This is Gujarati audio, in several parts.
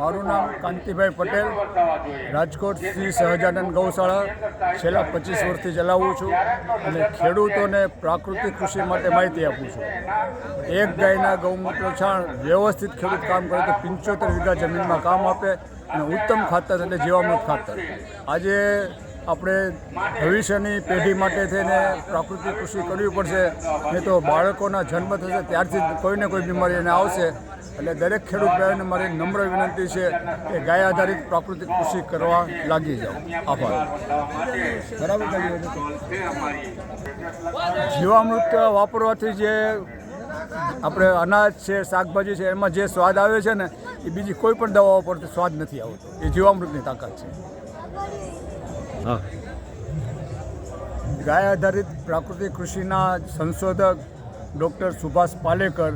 મારું નામ કાંતિભાઈ પટેલ રાજકોટ શ્રી સહજાનંદ ગૌશાળા છેલ્લા પચીસ વર્ષથી ચલાવું છું અને ખેડૂતોને પ્રાકૃતિક કૃષિ માટે માહિતી આપું છું. એક ગાયના ગૌમૂત્ર છાણ વ્યવસ્થિત ખેડૂત કામ કરે તો પંચોતેર વીઘા જમીનમાં કામ આપે અને ઉત્તમ ખાતર એટલે જીવામૃત ખાતર. આજે આપણે ભવિષ્યની પેઢી માટે થઈને પ્રાકૃતિક કૃષિ કરવી પડશે નહીં તો બાળકોના જન્મ થશે ત્યારથી કોઈને કોઈ બીમારી એને આવશે. એટલે દરેક ખેડૂત ભાઈઓને મારી નમ્ર વિનંતી છે કે ગાય આધારિત પ્રાકૃતિક કૃષિ કરવા લાગી જાઓ. આભાર. બરાબર જીવામૃત વાપરવાથી જે આપણે અનાજ છે શાકભાજી છે એમાં જે સ્વાદ આવે છે ને એ બીજી કોઈ પણ દવાઓ પર સ્વાદ નથી આવતો. એ જીવામૃતની તાકાત છે. હા. ગાય આધારિત પ્રાકૃતિક કૃષિના સંશોધક ડૉક્ટર સુભાષ પાલેકર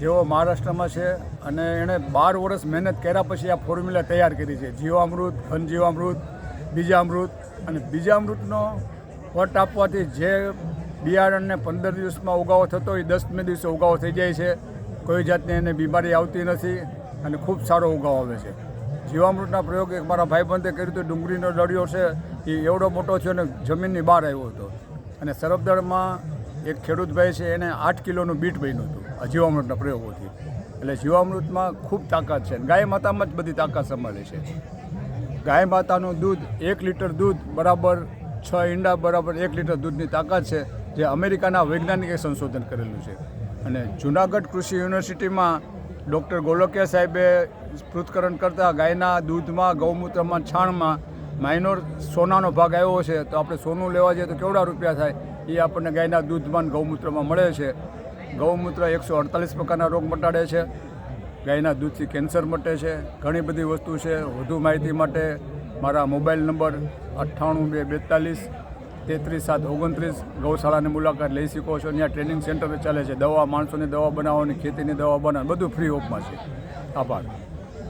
જેઓ મહારાષ્ટ્રમાં છે અને એણે બાર વર્ષ મહેનત કર્યા પછી આ ફોર્મ્યુલા તૈયાર કરી છે. જીવામૃત ઘન જીવામૃત બીજામૃત અને બીજામૃતનો વટ આપવાથી જે બિયારણને પંદર દિવસમાં ઉગાવો થતો એ દસમે દિવસે ઉગાવો થઈ જાય છે. કોઈ જાતની એને બીમારી આવતી નથી અને ખૂબ સારો ઉગાવો આવે છે. જીવામૃતના પ્રયોગ એક મારા ભાઈબંધે કર્યું હતું. ડુંગળીનો દળિયો છે એ એવડો મોટો છે અને જમીનની બહાર આવ્યો હતો. અને સરફદળમાં એક ખેડૂતભાઈ છે, એને આઠ કિલોનું બીટ બન્યું હતું, આ જીવામૃતના પ્રયોગોથી. એટલે જીવામૃતમાં ખૂબ તાકાત છે ગાય માતામાં જ બધી તાકાત સંભાળે છે. ગાય માતાનું દૂધ એક લીટર દૂધ બરાબર છ ઈંડા બરાબર એક લીટર દૂધની તાકાત છે, જે અમેરિકાના વૈજ્ઞાનિકે સંશોધન કરેલું છે. અને જુનાગઢ કૃષિ યુનિવર્સિટીમાં ડૉક્ટર ગોલકિયા સાહેબે પૃથ્થકરણ કરતાં ગાયના દૂધમાં, ગૌમૂત્રમાં, છાણમાં માઇનોર સોનાનો ભાગ આવ્યો છે, તો આપણે સોનું લેવા જઈએ તો કેવડા રૂપિયા થાય? એ આપણને ગાયના દૂધમાં ગૌમૂત્રમાં મળે છે. ગૌમૂત્ર એકસો અડતાલીસ પ્રકારના રોગ મટાડે છે. ગાયના દૂધથી કેન્સર મટે છે. ઘણી બધી વસ્તુ છે. વધુ માહિતી માટે મારા મોબાઈલ નંબર અઠ્ઠાણું બે બેતાલીસ તેત્રીસ સાત ઓગણત્રીસ ગૌશાળાની મુલાકાત લઈ શકો છો. ત્યાં ટ્રેનિંગ સેન્ટર ચાલે છે. દવા માણસોની દવા બનાવવાની ખેતીની દવા બનાવવાની બધું ફ્રી ઓફમાં છે. આભાર.